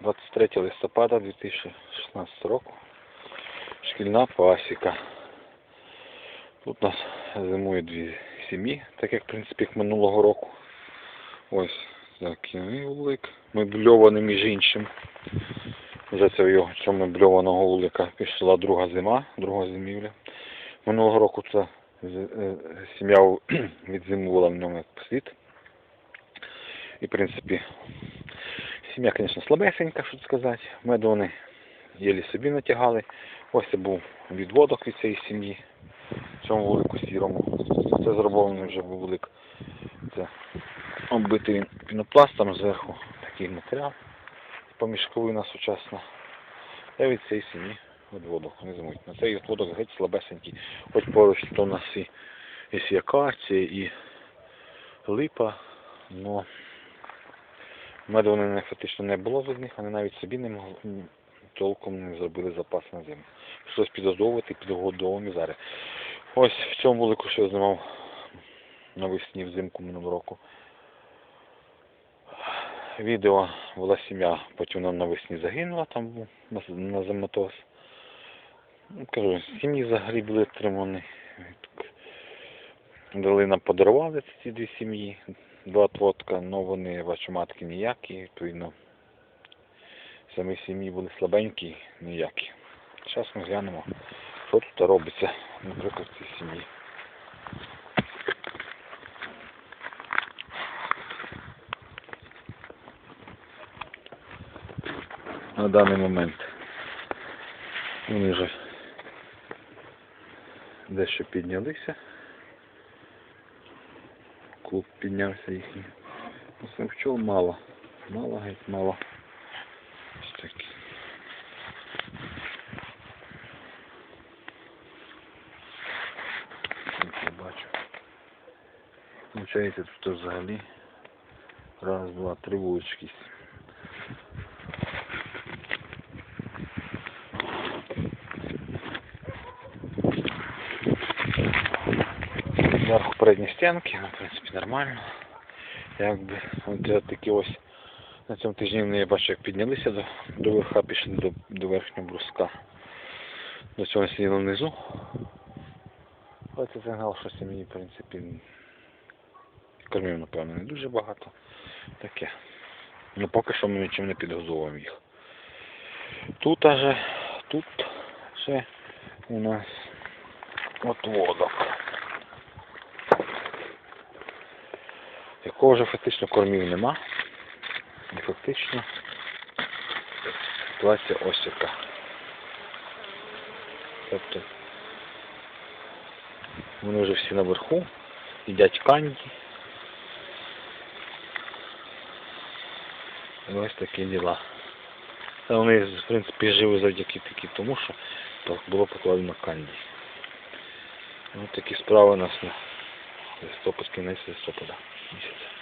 23 листопада 2016 року. Шкільна пасіка. Тут у нас зимує дві сім'ї, так як в принципі як минулого року. Ось такий вулик. Мебльований між іншим. Вже це його цього мебльованого вулика пішла друга зима, друга зимівля. Минулого року ця е, сім'я відзимувала в ньому як слід. І, в принципі, сім'я, звісно, слабесенька, що сказати. Меду вони єлі собі натягали. Ось це був відводок від цієї сім'ї. В цьому вулику сірому. Це зроблений вже був вулик. Це оббитий він пінопластом зверху такий матеріал. Помішковина сучасна. Та від цієї сім'ї відводок. Не зимують. На цей відводок геть слабесенький. Хоч поруч то у нас і, і акація, і липа. Но меду вони фактично не було від них, вони навіть собі не могли толком не зробили запас на зиму. Щось підгодовувати, підгодовуємо зараз. Ось в цьому вулику, що я знімав навесні взимку минулого року. Відео була сім'я, потім вона навесні загинула, там на, на. Ну, кажу, сім'ї взагалі були тримані. Дали нам подарували ці дві сім'ї, два твотка, але вони, я матки ніякі, відповідно. Самі сім'ї були слабенькі, ніякі. Зараз ми глянемо, що тут робиться, наприклад, в цій сім'ї. На даний момент вони вже дещо піднялися. Клуб піднявся їхній. Ну, пчол мало. Мало, геть мало. Ось такі. Бачу. Получається тут взагалі раз, два, три вулички. Зверху передні стінки, ну, в принципі, нормально. Якби от такі ось на цьому тижні я бачу, як піднялися до, до верха, пішли до, до верхнього бруска. До цього сиділи внизу. Це сигнал, що сім'ї, в принципі, кормів, напевно, не дуже багато. Таке. Ну поки що ми нічим не підгазовуємо їх. Тут аже, тут ще у нас отводок. Якого вже фактично кормів нема. І фактично ситуація ось яка. Тобто вони вже всі наверху, їдять канді. І ось такі діла. Та вони, в принципі, живі завдяки таки тому, що було покладено канді. Ось такі справи у нас на листопад, кінець листопада Jesus.